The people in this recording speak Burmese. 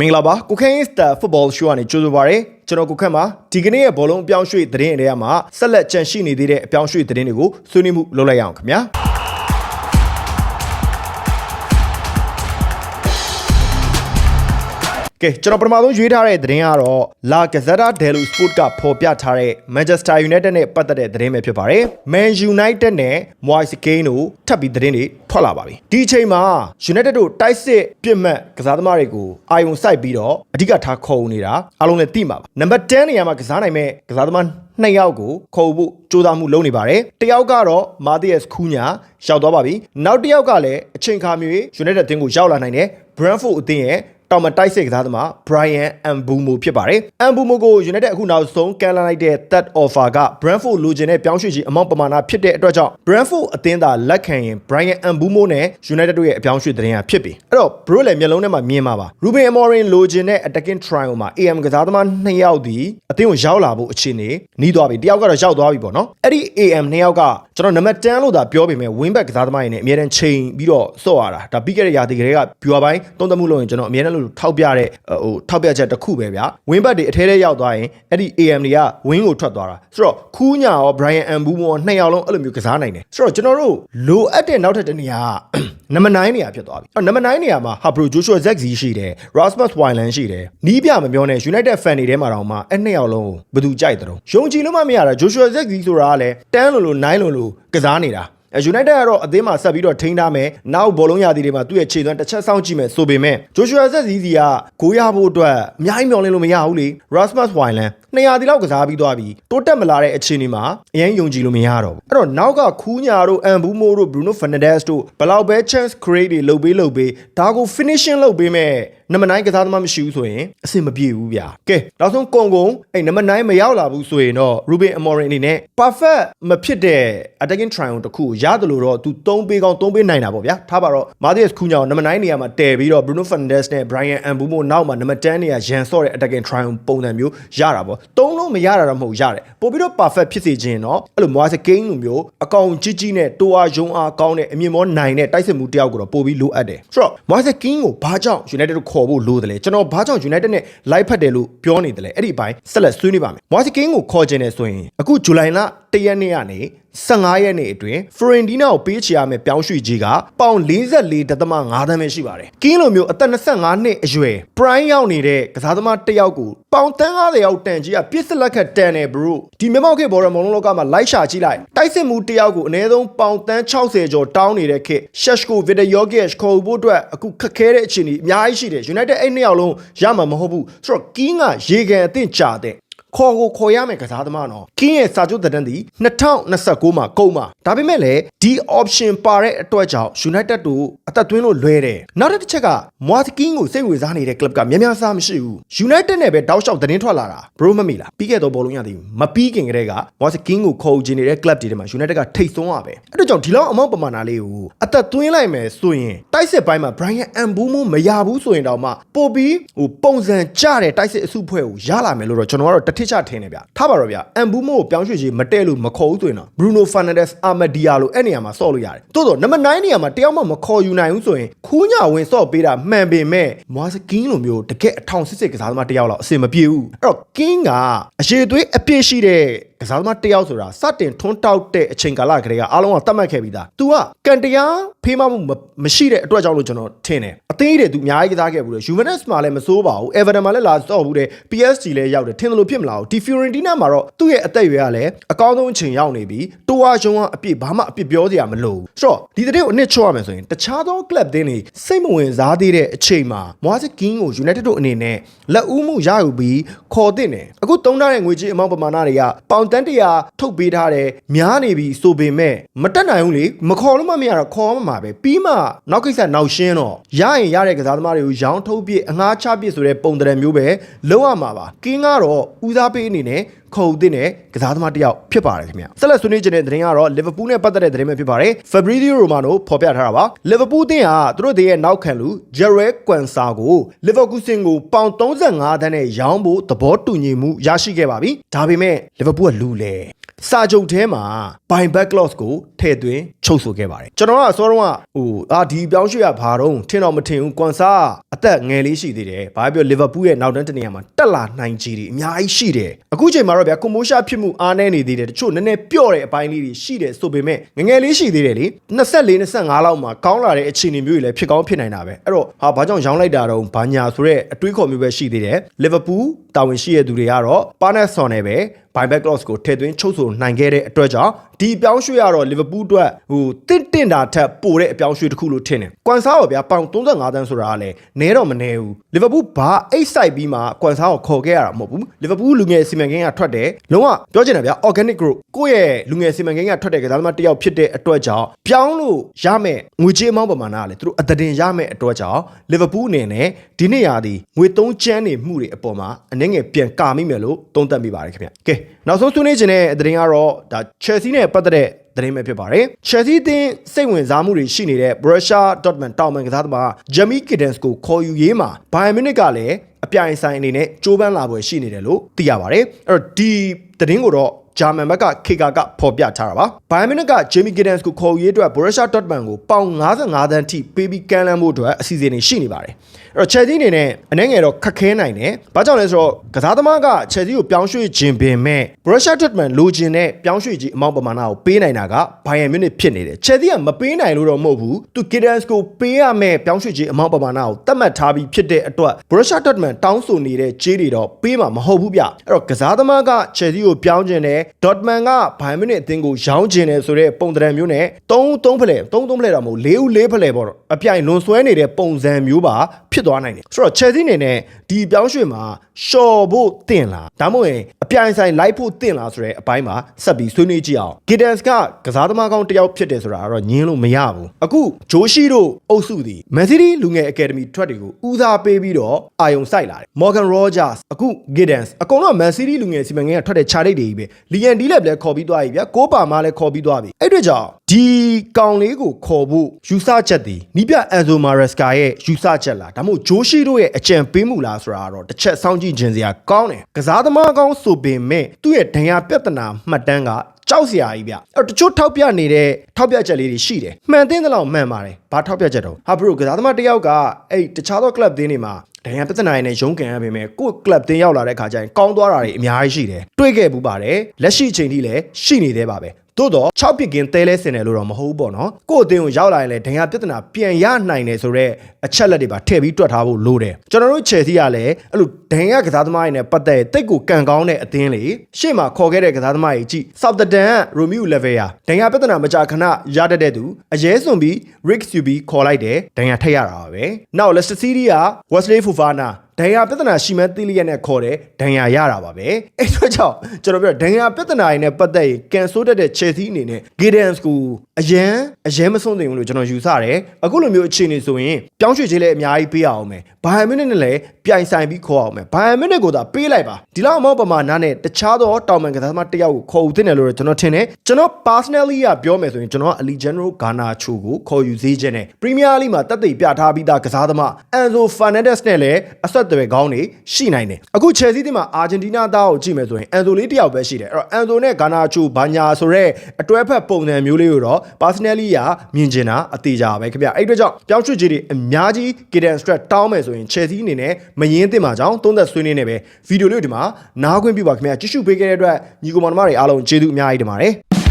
မင်္ဂလာပါကုခင်းစတာဖုတ်ဘောရှိုးကနေကြိုဆိုပါရစေကျွန်တော်ကုခန့်ပါဒီကနေ့ရဲ့ဘောလုံးအပြောင်းရွှေ့သတင်းတွေထဲမှာဆက်လက်ကြန့်ရှိနေသေးတဲ့အပြောင်းရွှေ့သတင်းတွေကိုဆွေးနွေးမှုလုပ်လိုက်ရအောင်ခင်ဗျာ ကဲကျွန်တော်ပထမဆုံးရွေးထားတဲ့သတင်းကတော့ La Gazzetta dello Sport ကဖော်ပြထားတဲ့ Manchester United နဲ့ပတ်သက်တဲ့သတင်းပဲဖြစ်ပါတယ်။ Man United နဲ့ Moise Kean တို့ထပ်ပြီးသတင်းတွေထွက်လာပါပြီ။ဒီအချိန်မှာ United တို့တိုက်စစ်ပြစ်မှတ်ကစားသမားတွေကိုအာယုံစိုက်ပြီးတော့အဓိကထားခေါ်ယူနေတာအားလုံးလည်းသိမှာပါ။နံပါတ်10နေရာမှာကစားနိုင်မဲ့ကစားသမားနှစ်ယောက်ကိုခေါ်ဖို့ကြိုးစားမှုလုပ်နေပါတယ်။တယောက်ကတော့မာတီယက်စ်ခူးညာရောက်သွားပါပြီ။နောက်တစ်ယောက်ကလည်းအချိန်ခါမျိုး United အသင်းကိုရောက်လာနိုင်တယ်။ Brentford အသင်းရဲ့ တောင်မတိုက်စစ်ကစားသမား Brian Ambumo ဖြစ်ပါတယ်။ Ambumo ကို United အခုနောက်ဆုံးကန်လာလိုက်တဲ့ third offer က Brentford လိုချင်တဲ့ပြောင်းရွှေ့ခြင်းအမောင့်ပမာဏဖြစ်တဲ့အတွက်ကြောင့် Brentford အသင်းသာလက်ခံရင် Brian Ambumo နဲ့ United တို့ရဲ့အပြောင်းရွှေ့သတင်းဟာဖြစ်ပြီ။အဲ့တော့ Bro လည်းမျက်လုံးထဲမှာမြင်မှာပါ။ Ruben Amorim လိုချင်တဲ့ attacking trial မှာ AM ကစားသမားနှစ်ယောက်ဒီအသင်းကိုရောက်လာဖို့အခြေအနေနီးသွားပြီ။တယောက်ကတော့ရောက်သွားပြီပေါ့နော်။အဲ့ဒီ AM နှစ်ယောက်က ကျွန်တော်နံပါတ်10လို့သာပြောပေမဲ့ wing back ကစားသမားတွေနဲ့အများတန်းချိန်ပြီးတော့စော့ရတာ။ဒါပြီးခဲ့တဲ့ရာသီကလေးက viewer ပိုင်းသုံးသပ်မှုလုပ်ရင်ကျွန်တော်အများတန်းလို့ထောက်ပြတဲ့ဟိုထောက်ပြချက်တစ်ခုပဲဗျာ။ wing back တွေအထဲထဲရောက်သွားရင်အဲ့ဒီ AM တွေက wing ကိုထွက်သွားတာ။ဆိုတော့ခူးညာရော Brian Ambumo ရောနှစ်ယောက်လုံးအဲ့လိုမျိုးကစားနိုင်တယ်။ဆိုတော့ကျွန်တော်တို့လိုအပ်တဲ့နောက်ထပ်တစ်နေရာက နံပါတ်9နေရာဖြစ်သွားပြီ။အဲ့နံပါတ်9နေရာမှာဟာဘရိုဂျိုရှူဇက်ဇီရှိတယ်။ Rasmus Hojlund ရှိတယ်။နီးပြမပြောနဲ့ United fan တွေထဲမှာတော့မှအဲ့နှစ်ယောက်လုံးကိုဘယ်သူကြိုက်တယ်တော့။ယုံကြည်လို့မှမရတာဂျိုရှူဇက်ဇီဆိုတာကလည်းတန်းလို့လို့နိုင်လို့လို့ကစားနေတာ။ United ကတော့အသင်းမှာဆက်ပြီးတော့ထိန်းထားမယ်။နောက်ဘောလုံးရာသီတွေမှာသူ့ရဲ့ခြေသွမ်းတစ်ချက်စောင့်ကြည့်မယ်ဆိုပေမဲ့ဂျိုရှူအာဆက်ဇီးစီကဂိုးရဖို့အတွက်အများကြီးမျှော်လင့်လို့မရဘူးလေ။ Rasmus Hojlund 200တီလောက်ကစားပြီးသွားပြီ။တိုးတက်မလာတဲ့အခြေအနေမှာအရင်ယုံကြည်လို့မရတော့ဘူး။အဲ့တော့နောက်ကခူးညာတို့အန်ဘူးမိုတို့ Bruno Fernandes တို့ဘယ်လောက်ပဲ chance create တွေလုပ်ပေးလုပ်ပေးဒါကို finishing လုပ်ပေးမဲ့နံပါတ်9ကစားသမားမရှိဘူးဆိုရင်အဆင်မပြေဘူးဗျာကဲနောက်ဆုံးကုံကုံအဲ့နံပါတ်9မရောက်လာဘူးဆိုရင်တော့ Ruben Amorim အနေနဲ့ perfect မဖြစ်တဲ့ attacking trial တစ်ခုကိုရတယ်လို့တော့သူ3ပေးကောင်း3ပေးနိုင်တာပေါ့ဗျာထားပါတော့ Matthias Cunha ကိုနံပါတ်9နေရာမှာတည်ပြီးတော့ Bruno Fernandes နဲ့ Brian Mbeumo နောက်မှာနံပါတ်10နေရာရန်ဆော့တဲ့ attacking trial ပုံစံမျိုးရတာပေါ့သုံးလို့မရတာတော့မဟုတ်ရတယ်ပို့ပြီးတော့ perfect ဖြစ်စေခြင်းတော့အဲ့လို Moise Kean လိုမျိုးအကောင်ကြီးကြီးနဲ့တိုးအားယုံအားကောင်းတဲ့အမြင့်မောနိုင်တဲ့တိုက်စစ်မှုတယောက်ကိုတော့ပို့ပြီးလိုအပ်တယ်ဆိုတော့ Moise Kean ကိုဘာကြောင့် United ကိုခေါ်ဖို့လိုတယ်လဲကျွန်တော်ဘာကြောင့် United နဲ့ live ဖတ်တယ်လို့ပြောနေတယ်လဲအဲ့ဒီအပိုင်းဆက်လက်ဆွေးနွေးပါမယ် Moise Kean ကိုခေါ်ခြင်းနဲ့ဆိုရင်အခု July လ 1ရက်နေ့ကနေ15ရက်နေ့အတွင်း Fiorentina ကိုပေးချေရမယ့်ပြောင်းရွှေ့ကြီးကပေါင်44.5တန်းပဲရှိပါတယ်။ကင်းလိုမျိုးအသက်25နှစ်အရွယ် prime ရောက်နေတဲ့ကစားသမားတစ်ယောက်ကိုပေါင်တန်း90ရောက်တန်ကြီးကပြစ်စလက်ခတ်တန်တယ် bro ။ဒီမြန်မာခေတ်ဘော်ရမုံလုံးလောကမှာလိုက်ရှာကြည့်လိုက်။တိုက်စစ်မှုတစ်ယောက်ကိုအနည်းဆုံးပေါင်တန်း60ကျော်တောင်းနေတဲ့ခေတ် Sheshko Vidayogic ခေါ်ဖို့အတွက်အခုခက်ခဲတဲ့အခြေအနေအများကြီးရှိတယ်။ United အဲ့နှစ်ယောက်လုံးရမှာမဟုတ်ဘူး။ဆိုတော့ကင်းကရေကန်အသင့်ကြတဲ့ ခေါ်ကိုခေါ်ရမယ်ကစားသမားနော်ကင်းရဲ့စာချုပ်သက်တမ်းဒီ2029မှာကုန်မှာဒါပေမဲ့လည်းဒီ option ပါတဲ့အတွက်ကြောင့် United တို့အသက်သွင်းလို့လွဲတယ်နောက်တစ်ချက်က Moise-Kean ကိုစိတ်ဝင်စားနေတဲ့ club ကများများစားမရှိဘူး United နဲ့ပဲတောက်လျှောက်သတင်းထွက်လာတာ bro မမီလားပြီးခဲ့တော့ဘောလုံးရသည်မပြီးခင်ကတည်းက Moise-Kean ကိုခေါ်ချင်နေတဲ့ club တွေထဲမှာ United ကထိတ်ဆုံးရပဲအဲ့တော့ကြောင့်ဒီလောက်အမောက်ပမာဏလေးကိုအသက်သွင်းလိုက်မယ်ဆိုရင်တိုက်စစ်ပိုင်းမှာ Brian Mbeumo မရဘူးဆိုရင်တော့မှပို့ပြီးဟိုပုံစံကျတဲ့တိုက်စစ်အစုဖွဲ့ကိုရလာမယ်လို့တော့ကျွန်တော်ကတော့တထစ်ချထင်နေဗျထားပါတော့ဗျအမ်ဘူမိုကိုပြောင်းရွှေ့ကြီးမတဲလို့မခေါ်ဘူးဆိုရင်တော့ Bruno Fernandes Armadia လို့အဲ့နေရာမှာဆော့လို့ရတယ်တိုးတော့နံပါတ်9နေရာမှာတယောက်မှမခေါ်ယူနိုင်ဘူးဆိုရင်ခူးညာဝင်ဆော့ပေးတာမှန်ပေမဲ့ Moise-Kean လိုမျိုးတကယ်အထောင်စစ်စစ်ကစားသမားတယောက်လောက်အဆင်မပြေဘူးအဲ့တော့ King ကအရေးသွေးအပြည့်ရှိတဲ့ကစားသမားတယောက်ဆိုတာစတင်ထွန်းတောက်တဲ့အချိန်ကာလကလေးကအားလုံးကသတ်မှတ်ခဲ့ပြီးသား။ तू ကကန်တရားဖေးမမှုမရှိတဲ့အတွက်ကြောင့်လို့ကျွန်တော်ထင်တယ်။အသေးတဲ့ तू အများကြီးကစားခဲ့ဘူးလေ။ Juventus မှာလည်းမစိုးပါဘူး။ Everton မှာလည်းလာစော့ဘူးတဲ့။ PSG လည်းရောက်တယ်။ထင်တယ်လို့ဖြစ်မလားဘူး။ဒီ Fiorentina မှာတော့သူ့ရဲ့အသက်အရွယ်ကလည်းအကောင်းဆုံးအချိန်ရောက်နေပြီ။တိုးအားရှုံးအားအပြည့်ဘာမှအပြစ်ပြောစရာမလိုဘူး။ဆိုတော့ဒီတဲ့ကိုအနှစ်ချော့ရမယ်ဆိုရင်တခြားသော club တင်းတွေစိတ်မဝင်စားသေးတဲ့အချိန်မှာ Moise-Kean ကို United တို့အနေနဲ့လက်ဦးမှုရယူပြီးခေါ်တဲ့တယ်။အခုတုံးထားတဲ့ငွေကြေးအမောင့်ပမာဏတွေကပေါင်တန်းတရာထုတ်ပေးထားတယ်များနေပြီဆိုပေမဲ့မတက်နိုင်ဘူးလေမခေါ်လို့မှမရတော့ခေါ်မှမှာပဲပြီးမှနောက်ကိစ္စနောက်ရှင်းတော့ရရင်ရတဲ့ကစားသမားတွေကိုရောင်းထုတ်ပြစ်အငှားချပြစ်ဆိုတဲ့ပုံတရံမျိုးပဲလုံးဝမှာပါကင်းကတော့ဦးစားပေးအနေနဲ့ ခေါ်ယူတဲ့ကစားသမားတစ်ယောက်ဖြစ်ပါတယ်ခင်ဗျဆက်လက်ဆွေးနွေးခြင်းတဲ့သတင်းကတော့လီဗာပူးနဲ့ပတ်သက်တဲ့သတင်းပဲဖြစ်ပါတယ် Fabrizio Romano ဖော်ပြထားတာပါလီဗာပူးအသင်းဟာသူတို့ရဲ့နောက်ခံလူ Jarrell Quansah ကိုလီဗာပူးစင်ကိုပေါင်35တန်းနဲ့ရောင်းဖို့သဘောတူညီမှုရရှိခဲ့ပါပြီဒါပေမဲ့လီဗာပူးကလူလေစာချုပ်ထဲမှာ buy back clause ကိုထည့်သွင်းချုပ်ဆိုခဲ့ပါတယ်ကျွန်တော်ကအစောတုန်းကဟိုအာဒီပြောင်းရွှေ့ရဘာတော့ထင်တော့မထင်ဘူးကွန်ဆာအသက်ငယ်လေးရှိသေးတယ်ဘာပြောလီဗာပူးရဲ့နောက်တန်းတနေရာမှာတက်လာနိုင်ကြီးတွေအများကြီးရှိတယ်အခုချိန်မှာတော့ဗျာကွန်မိုရှာဖြစ်မှုအားနည်းနေသေးတယ်တချို့နည်းနည်းပြော့တဲ့အပိုင်းလေးတွေရှိတယ်ဆိုပေမဲ့ငယ်ငယ်လေးရှိသေးတယ်လေ24 25လောက်မှာကောင်းလာတဲ့အခြေအနေမျိုးတွေလည်းဖြစ်ကောင်းဖြစ်နိုင်တာပဲအဲ့တော့ဟာဘာကြောင့်ရောင်းလိုက်တာတော့ဘာညာဆိုတဲ့အတွေးခေါ်မျိုးပဲရှိသေးတယ်လီဗာပူးတာဝန်ရှိတဲ့သူတွေကတော့ပါနက်ဆွန်နဲ့ပဲ buyback clause ကိုထည့်သွင်းချုပ်ဆိုနိုင်ခဲ့တဲ့အတွက်ကြောင့်ဒီအပြောင်းရွှေ့ရတော့လီဗာပူးအတွက်ဟိုတင့်တင့်တာထက်ပိုတဲ့အပြောင်းရွှေ့တစ်ခုလို့ထင်တယ်။ကွမ်ဆာကိုဗျာပေါင်35တန်းဆိုတာကလည်းနဲတော့မနဲဘူး။လီဗာပူးဘာအိတ်ဆိုင်ပြီးမှကွမ်ဆာကိုခေါ်ခဲ့ရတာမဟုတ်ဘူး။လီဗာပူးလူငယ်စီမံကိန်းကထွက်တယ်။လုံးဝပြောချင်တယ်ဗျာ organic growth ကိုယ့်ရဲ့လူငယ်စီမံကိန်းကထွက်တဲ့ကစားသမားတစ်ယောက်ဖြစ်တဲ့အတွက်ကြောင့်ပြောင်းလို့ရမယ်ငွေကြေးအမောင်းပမာဏကလည်းသူတို့အသတင်ရမယ်အတွက်ကြောင့်လီဗာပူးအနေနဲ့ဒီနေ့ရာဒီငွေသုံးချမ်းနေမှုတွေအပေါ်မှာအနည်းငယ်ပြန်ကာမိမယ်လို့သုံးသပ်မိပါတယ်ခင်ဗျ။ကဲနောက်ဆုံးဆွေးနွေးခြင်းတဲ့သတင်းကတော့ဒါ Chelsea နဲ့ပတ်သက်တဲ့သတင်းပဲဖြစ်ပါတယ်။ Chelsea အသင်းစိတ်ဝင်စားမှုတွေရှိနေတဲ့ Borussia Dortmund တောင်ပန်ကစားသမား Jamie Giddens ကိုခေါ်ယူရေးမှာ Bayern Munich ကလည်းအပြိုင်ဆိုင်အနေနဲ့ကြိုးပမ်းလာပွဲရှိနေတယ်လို့သိရပါတယ်။အဲ့တော့ဒီသတင်းကိုတော့ ဂျာမန်ဘက်ကခေကာကဖော်ပြထားတာပါ။ဘိုင်ယန်မြူနစ်ကဂျေမီဂီဒန်စ်ကိုခေါ်ယူရေးအတွက်ဘော်ရက်ရှာဒေါ့မန်ကိုပေါင်55တန်းထိပေးပြီးကမ်းလှမ်းဖို့အတွက်အစီအစဉ်တွေရှိနေပါတယ်။အဲ့တော့ချယ်ဆီအနေနဲ့အနှဲငယ်တော့ခက်ခဲနိုင်တယ်။ဘာကြောင့်လဲဆိုတော့ကစားသမားကချယ်ဆီကိုပြောင်းရွှေ့ခြင်းပင်မဲ့ဘော်ရက်ရှာဒေါ့မန်လိုချင်တဲ့ပြောင်းရွှေ့ခြင်းအမောက်ပမာဏကိုပေးနိုင်တာကဘိုင်ယန်မြူနစ်ဖြစ်နေတယ်။ချယ်ဆီကမပေးနိုင်လို့တော့မဟုတ်ဘူး။သူဂီဒန်စ်ကိုပေးရမယ့်ပြောင်းရွှေ့ခြင်းအမောက်ပမာဏကိုသတ်မှတ်ထားပြီးဖြစ်တဲ့အတွက်ဘော်ရက်ရှာဒေါ့မန်တောင်းဆိုနေတဲ့ဂျေးတွေတော့ပေးမှာမဟုတ်ဘူးဗျ။အဲ့တော့ကစားသမားကချယ်ဆီကိုပြောင်းခြင်းတယ်ဒေါ့မန်ကဘိုင်မနစ်အသင်းကိုရောင်းချင်တယ်ဆိုတဲ့ပုံသဏ္ဍာန်မျိုးနဲ့3 3ဖလဲ3 3ဖလဲတော့မဟုတ်4ဦး4ဖလဲပေါ့တော့အပြိုင်လွန်ဆွဲနေတဲ့ပုံစံမျိုးပါဖြစ်သွားနိုင်တယ်ဆိုတော့ Chelsea အနေနဲ့ဒီပြောင်းရွှေ့မှာရှော်ဖို့တင်လားဒါမှမဟုတ်ရင်အပြိုင်ဆိုင်လိုက်ဖို့တင်လားဆိုတဲ့အပိုင်းမှာဆက်ပြီးဆွေးနွေးကြည့်အောင် Giddens ကကစားသမားကောင်းတစ်ယောက်ဖြစ်တယ်ဆိုတာကတော့ညင်းလို့မရဘူးအခုဂျိုရှိတို့အုပ်စုသည် Man City လူငယ် Academy ထွက်တွေကိုဦးစားပေးပြီးတော့အာယုံစိုက်လာတယ် Morgan Rogers အခု Giddens အကုန်လုံး Man City လူငယ်စီမံကိန်းကထွက်တဲ့ခြားလိပ်တွေကြီးပဲ Lian D လည်းလည်းခေါ်ပြီးသွားပြီဗျာကိုပါမလည်းခေါ်ပြီးသွားပြီအဲ့အတွက်ကြောင့်ဒီကောင်လေးကိုခေါ်ဖို့ယူဆချက်သည်နီးပြအန်ဇိုမာရက်စကာရဲ့ယူဆချက်လားဒါမှမဟုတ်ဂျိုးရှိတို့ရဲ့အကြံပေးမှုလားဆိုတာကတော့တစ်ချက်စောင့်ကြည့်ခြင်းစရာကောင်းတယ်ကစားသမားကောင်းဆိုပေမဲ့သူ့ရဲ့ဒဏ်ရာပြဿနာမှတ်တမ်းကကြောက်စရာကြီးဗျအဲ့တော့တချို့ထောက်ပြနေတဲ့ထောက်ပြချက်လေးတွေရှိတယ်မှန်သိတဲ့လောက်မှန်ပါတယ်ဘာထောက်ပြချက်တော့ဟာဘရိုကစားသမားတစ်ယောက်ကအဲ့တခြားသောကလပ်သင်းတွေမှာ ဒဏ်ရာပြဿနာတွေနဲ့ရုန်းကန်ရပေမဲ့ကိုယ့်ကလပ်တင်းရောက်လာတဲ့ခါကျရင်ကောင်းသွားတာတွေအများကြီးရှိတယ်တွေ့ခဲ့ဘူးပါတယ်လက်ရှိအချိန်ထိလည်းရှိနေသေးပါပဲသို့တော့6ပြစ်ကင်းတဲလဲစင်တယ်လို့တော့မဟုတ်ဘူးပေါ့နော်ကိုယ့်အတင်းကိုရောက်လာရင်လည်းဒဏ်ရာပြဿနာပြန်ရနိုင်တယ်ဆိုတော့အချက်လက်တွေပါထည့်ပြီးတွက်ထားဖို့လိုတယ်ကျွန်တော်တို့ချယ်ဆီကလည်းအဲ့လိုဒဏ်ရာကစားသမားတွေနဲ့ပတ်သက်တိတ်ကိုကန်ကောင်းတဲ့အသင်းလေရှေ့မှာခေါ်ခဲ့တဲ့ကစားသမားကြီးကြည့်ဆောက်တဒန်ရိုမီယိုလက်ဗေယာဒဏ်ရာပြဿနာမကြာခဏရတတ်တဲ့သူအရေးစွန်ပြီး Rick Subi ခေါ်လိုက်တယ်ဒဏ်ရာထက်ရတာပါပဲနောက် Leicester City က Wesley Fofana ဒဏ်ရာပြဿနာရှိမှန်းသိလျက်နဲ့ခေါ်တယ်ဒဏ်ရာရတာပါပဲအဲ့အတွက်ကြောင့်ကျွန်တော်ပြောဒဏ်ရာပြဿနာတွေနဲ့ပတ်သက်ရင်ကန်ဆိုးတတ်တဲ့ Chelsea အနေနဲ့ Giddens ကိုအရန်အရန်မဆုံးသိဘူးလို့ကျွန်တော်ယူဆတယ်အခုလိုမျိုးအခြေအနေဆိုရင်ပြောင်းရွှေ့ခြင်းလည်းအများကြီးပေးအောင်မယ်ဘိုင်ယန်မြူနစ်နဲ့လည်းပြိုင်ဆိုင်ပြီးခေါ်အောင်မယ်ဘိုင်ယန်မြူနစ်ကိုသာပေးလိုက်ပါဒီလောက်အမောက်ပမာဏနဲ့တခြားသောတောင်ပန်ကစားသမားတစ်ယောက်ကိုခေါ်ယူသင့်တယ်လို့ကျွန်တော်ထင်တယ်ကျွန်တော် personally ကပြောမယ်ဆိုရင်ကျွန်တော် Alejandro Garnacho ကိုခေါ်ယူသေးခြင်းနဲ့ Premier League မှာတက်သိပြထားပြီးသားကစားသမား Enzo Fernandez နဲ့လည်းအဆက်အသွယ်ကောင်းနေရှိနိုင်တယ်အခု Chelsea တင်းမှာ Argentina သားကိုကြည့်မယ်ဆိုရင် Enzo လေးတစ်ယောက်ပဲရှိတယ်အဲ့တော့ Enzo နဲ့ Garnacho ဘာညာဆိုရဲအတွဲဖက်ပုံစံမျိုးလေးကိုတော့ personally ကမြင်ချင်တာအသေးကြပဲခင်ဗျအဲ့အတွက်ကြောင့်ပြောင်းရွှေ့ခြင်းတွေအများကြီး Gideon Strat တောင်းမယ်ဆိုရင် Chelsea အနေနဲ့မယင်းသင့်မှာကြောင်းသုံးသက်ဆွေးနွေးနေပဲဗီဒီယိုလေးကိုဒီမှာနားခွင့်ပြုပါခင်ဗျကြည့်ရှုပေးခဲ့တဲ့အတွက်ညီကောင်မတို့တွေအားလုံးကျေးဇူးအများကြီးတင်ပါတယ်